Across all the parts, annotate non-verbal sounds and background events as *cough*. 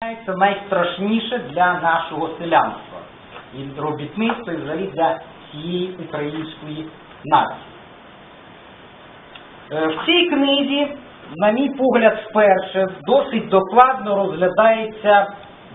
Це найстрашніше для нашого селянства і робітництва, і взагалі для всієї української нації. Е, В цій книзі, на мій погляд, вперше досить докладно розглядається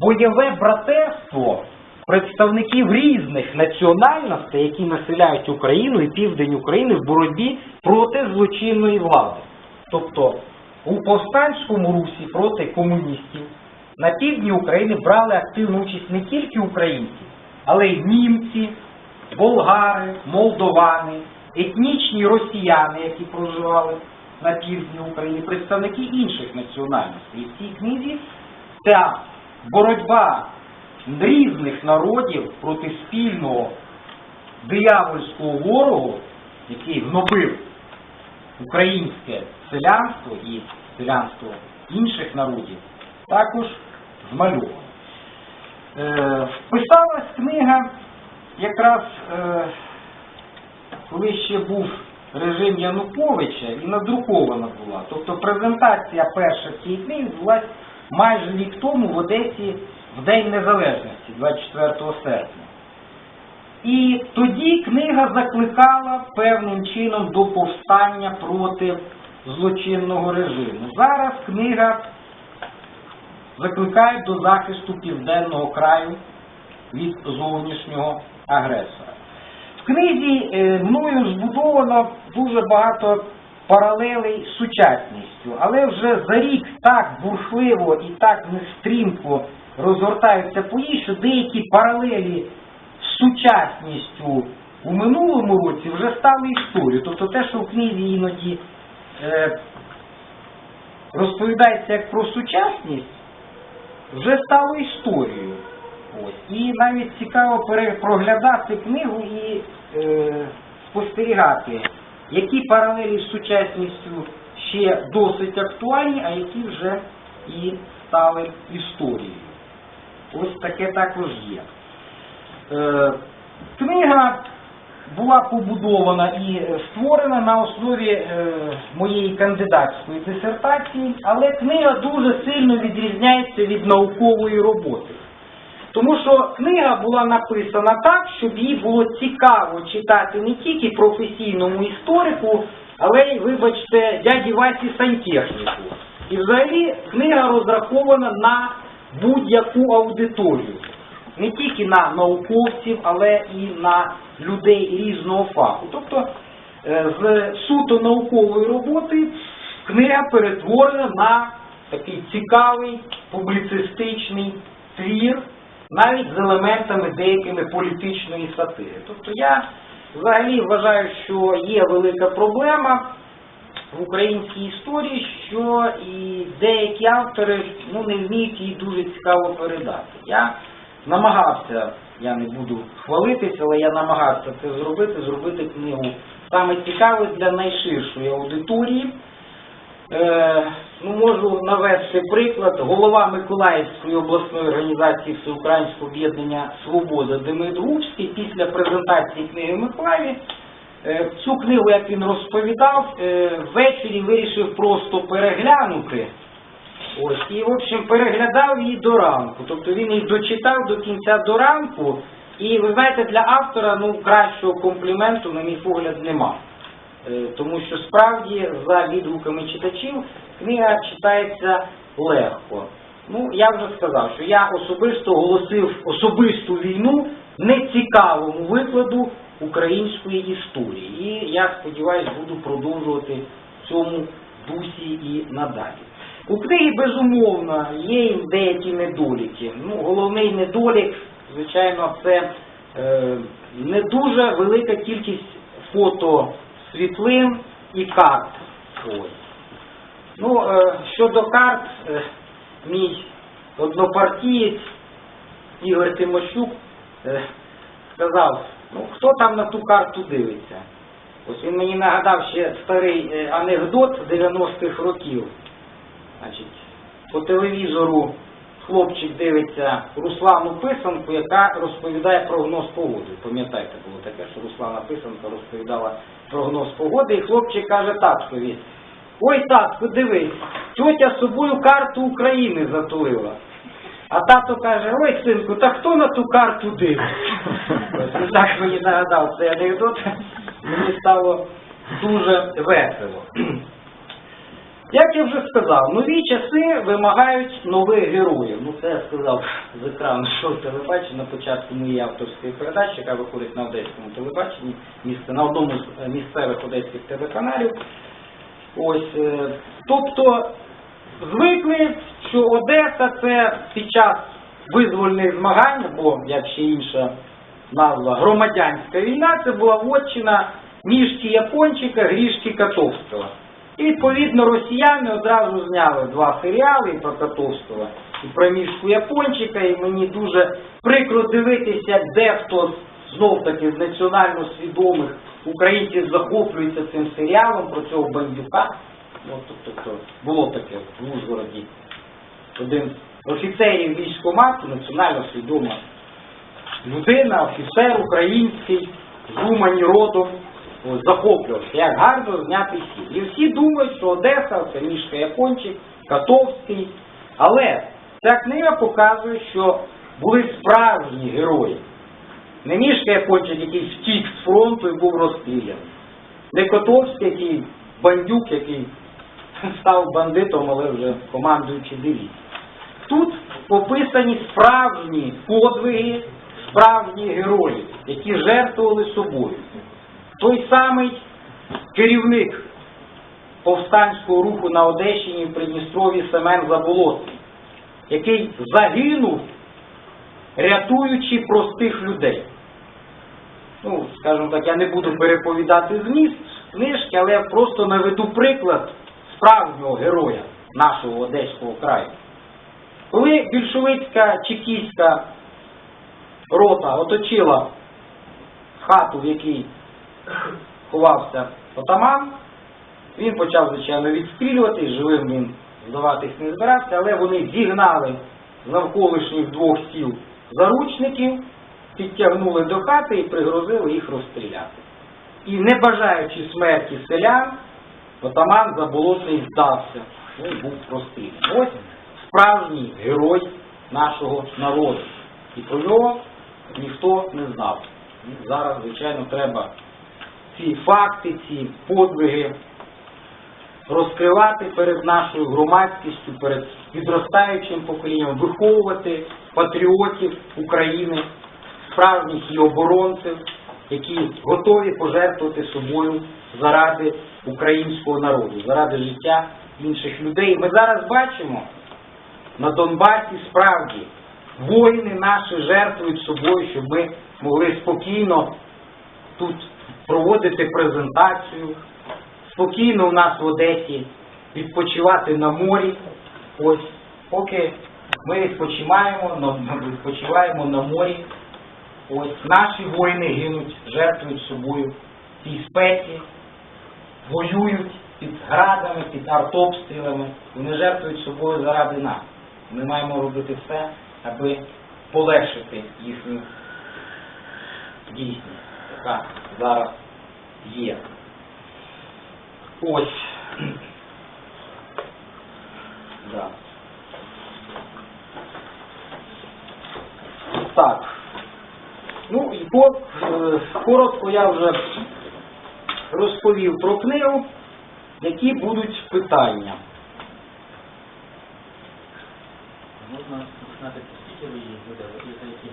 бойове братерство представників різних національностей, які населяють Україну і південь України в боротьбі проти злочинної влади. Тобто у повстанському русі проти комуністів на півдні України брали активну участь не тільки українці, але й німці, болгари, молдовани, етнічні росіяни, які проживали на півдні України, представники інших національностей. І в цій книзі ця боротьба різних народів проти спільного диявольського ворогу, який гнобив українське селянство і селянство інших народів, також змальовано. Е, Вписалась книга якраз е, коли ще був режим Януковича і надрукована була. Тобто презентація перша цієї книги відбулася майже рік тому в Одесі в День Незалежності, 24 серпня. І тоді книга закликала певним чином до повстання проти злочинного режиму. Зараз книга закликає до захисту південного краю від зовнішнього агресора. В книзі е, мною збудовано дуже багато паралелей з сучасністю, але вже за рік так бурхливо і так нестрімко розгортаються події, що деякі паралелі з сучасністю у минулому році вже стали історією. Тобто те, що в книзі іноді е, розповідається як про сучасність, вже стало історією. Ось. І навіть цікаво проглядати книгу і е, спостерігати, які паралелі з сучасністю ще досить актуальні, а які вже і стали історією. Ось таке також є. Е, книга була побудована і створена на основі е, моєї кандидатської дисертації, але книга дуже сильно відрізняється від наукової роботи. Тому що книга була написана так, щоб її було цікаво читати не тільки професійному історику, але й, вибачте, дяді Васі сантехніку. І взагалі книга розрахована на будь-яку аудиторію. Не тільки на науковців, але і на людей різного фаху. Тобто е, з суто наукової роботи книга перетворена на такий цікавий публіцистичний твір, навіть з елементами деякими політичної сатири. Тобто я взагалі вважаю, що є велика проблема в українській історії, що і деякі автори ну, не вміють її дуже цікаво передати. Я намагався, я не буду хвалитися, але я намагався це зробити, зробити книгу саме цікаву для найширшої аудиторії. Е, ну, можу навести приклад. Голова Миколаївської обласної організації Всеукраїнського об'єднання Свобода Демид Губський після презентації книги в е, цю книгу, як він розповідав, е, ввечері вирішив просто переглянути. Ось, і, в общем, переглядав її до ранку. Тобто він її дочитав до кінця до ранку. І ви знаєте, для автора ну, кращого компліменту, на мій погляд, нема. Е, Тому що справді, за відгуками читачів, книга читається легко. Ну, я вже сказав, що я особисто оголосив особисту війну нецікавому викладу української історії. І я сподіваюся, буду продовжувати в цьому дусі і надалі. У книги, безумовно, є і деякі недоліки. Ну, головний недолік, звичайно, це е, не дуже велика кількість фото світлин і карт. Ну, е, щодо карт, е, мій однопартієць Ігор Тимощук е, сказав, ну хто там на ту карту дивиться? Ось він мені нагадав ще старий е, анекдот 90-х років. Значить, по телевізору хлопчик дивиться Руслану Писанку, яка розповідає прогноз погоди. Пам'ятаєте, було таке, що Руслана Писанка розповідала прогноз погоди, і хлопчик каже таткові, ой, татку, дивись, тьотя з собою карту України затулила. А тато каже, ой, синку, та хто на ту карту дивиться? Так мені нагадав цей анекдот, мені стало дуже весело. Як я вже сказав, нові часи вимагають нових героїв. Ну це я сказав з екрану шоу телебачення на початку моєї авторської передачі, яка виходить на одеському телебаченні, на одному з місцевих одеських телеканалів. Ось, е, тобто звикли, що Одеса це під час визвольних змагань, або як ще інша назва, громадянська війна, це була вотчина мішки Япончика, Грішки Котовського. І відповідно росіяни одразу зняли два серіали про Котовського, і про мішку Япончика, і мені дуже прикро дивитися, як дехто знов таки з національно свідомих українців захоплюється цим серіалом про цього бандюка. Ну, тобто було таке в Ужгороді. Один з офіцерів військкомату, національно свідома людина, офіцер український, з Умані родом, захоплювався, як гарно зняти всі. І всі думають, що Одеса це мішка Япончик, Катовський. Але ця книга показує, що були справжні герої. Не мішка Япончик, який втік з фронту і був розстріляний. Не Котовський, який бандюк, який *laughs* став бандитом, але вже командуючи дивізією. Тут пописані справжні подвиги, справжні герої, які жертвували собою. Той самий керівник повстанського руху на Одещині в Придністрові Семен Заболотний, який загинув, рятуючи простих людей. Ну, скажімо так, я не буду переповідати зміст книжки, але я просто наведу приклад справжнього героя нашого Одеського краю. Коли більшовицька чекістська рота оточила хату, в якій ховався отаман, він почав, звичайно, відстрілювати, живим він здаватись не збирався, але вони зігнали з навколишніх двох сіл заручників, підтягнули до хати і пригрозили їх розстріляти. І не бажаючи смерті селян, отаман заболотний здався. Він був простий. Ось справжній герой нашого народу. І про нього ніхто не знав. Зараз, звичайно, треба ці факти, ці подвиги розкривати перед нашою громадськістю, перед підростаючим поколінням, виховувати патріотів України, справжніх її оборонців, які готові пожертвувати собою заради українського народу, заради життя інших людей. Ми зараз бачимо на Донбасі справді воїни наші жертвують собою, щоб ми могли спокійно тут проводити презентацію, спокійно у нас в Одесі відпочивати на морі. Ось поки ми відпочиваємо, *laughs* відпочиваємо на морі. Ось наші воїни гинуть, жертвують собою в цій спеці, воюють під градами, під артобстрілами. Вони жертвують собою заради нас. Ми маємо робити все, аби полегшити їхню дійсність, яка зараз є. Ось. Да. Так. Ну і по- е, коротко я вже розповів про книгу, які будуть питання. Можна знати, скільки ви її видали і за які?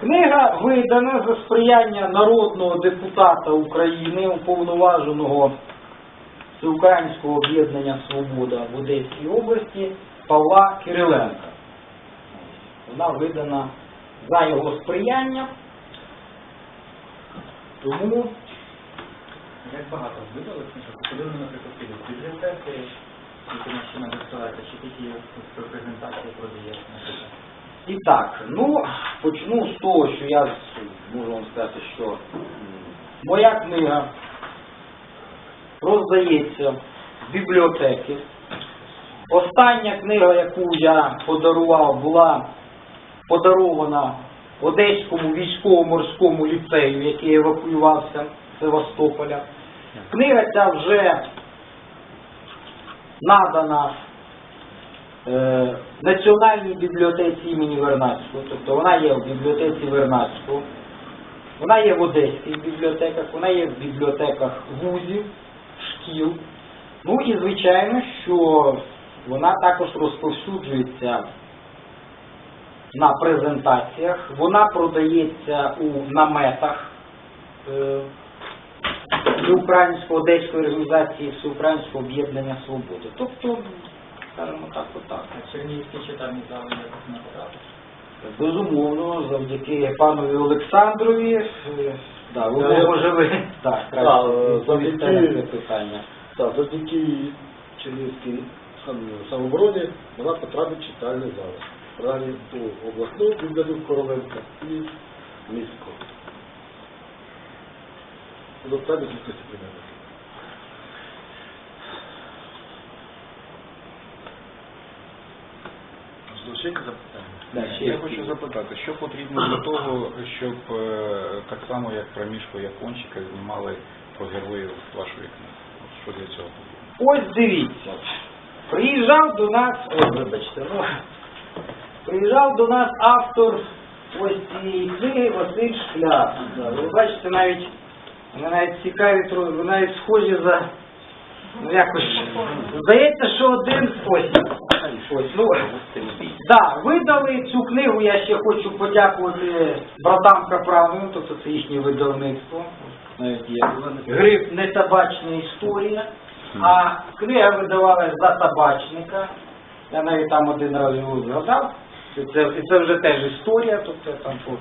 Книга видана за сприяння народного депутата України, уповноваженого Всеукраїнського об'єднання Свобода в Одеській області Павла Кириленка. Вона видана за його сприяння. Тому Як багато видали? Куди вони, наприклад, підуть? Бібліотеки, які наші надсилаєте, чи тільки презентації продає, наприклад? І так, ну, почну з того, що я можу вам сказати, що моя книга роздається в бібліотеки. Остання книга, яку я подарував, була подарована Одеському військово-морському ліцею, який евакуювався з Севастополя. Книга ця вже надана Національній бібліотеці імені Вернадського, тобто вона є в бібліотеці Вернадського, вона є в Одеських бібліотеках, вона є в бібліотеках вузів, шкіл. Ну і звичайно, що вона також розповсюджується на презентаціях, вона продається у наметах е, Всеукраїнської Одеської організації Всеукраїнського об'єднання свободи. Тобто, скажімо так, отак. А Чернігівські читальні зали якось не потрапиш? Безумовно, завдяки панові Олександрові, е, да, ви може ви так, краще на завдяки- це питання. Так, завдяки Чернігівській сам- самообороні вона потрапить в читальний зал. Рані у обласну бібліотеку Короленка і міську. До тебе кількості примерно. Залишити запитання? Ще Я хочу запитати, що потрібно для того, щоб е, так само, як про мішку Япончика, знімали про героїв вашої книги? Що для цього потрібно? Ось дивіться, приїжджав до нас, ой, вибачте, ну, приїжджав до нас автор ось цієї книги Василь Шкляр. Ви бачите, навіть вони навіть цікаві, ви навіть схожі за ну якось здається, що один ось. Ось, ну, да, видали цю книгу, я ще хочу подякувати братам Капрановим, тобто це їхнє видавництво. Гриф не табачна історія. А книга видавалась за табачника. Я навіть там один раз його згадав. І це, це вже теж історія, тобто я там по,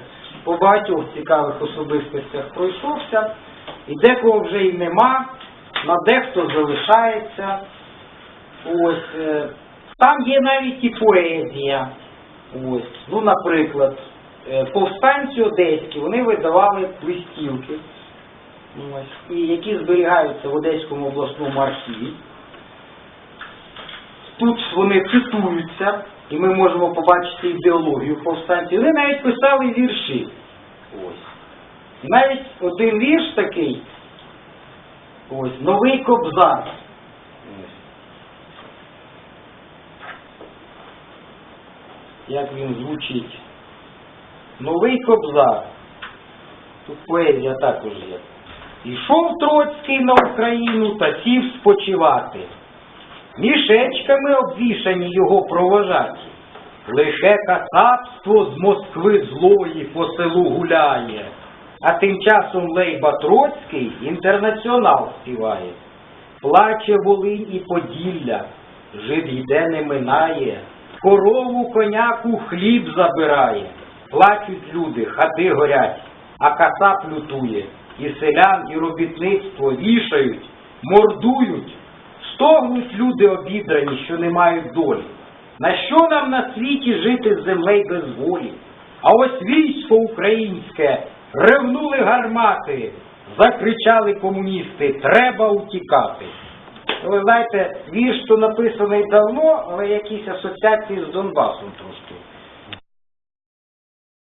по багатьох цікавих особистостях пройшовся. І декого вже і нема, на дехто залишається. Ось. Там є навіть і поезія. Ось. Ну, наприклад, е, повстанці одеські, вони видавали листівки. Ось, і які зберігаються в Одеському обласному архіві. Тут вони цитуються, і ми можемо побачити ідеологію повстанців. Вони навіть писали вірші. Ось. Навіть один вірш такий, ось, новий кобзар. Як він звучить? Новий кобзар. Тут поезія також є. Ішов Троцький на Україну та сів спочивати. Мішечками обвішані його провожаті. Лише кацапство з Москви злої по селу гуляє. А тим часом Лейба Троцький інтернаціонал співає. Плаче Волинь і Поділля, жид йде не минає, корову коняку хліб забирає. Плачуть люди, хати горять, а кацап лютує, і селян, і робітництво вішають, мордують, стогнуть люди обідрані, що не мають долі. На що нам на світі жити з землею без волі? А ось військо українське, ревнули гармати, закричали комуністи, треба утікати. Ви знаєте, вірш то написаний давно, але якісь асоціації з Донбасом трошки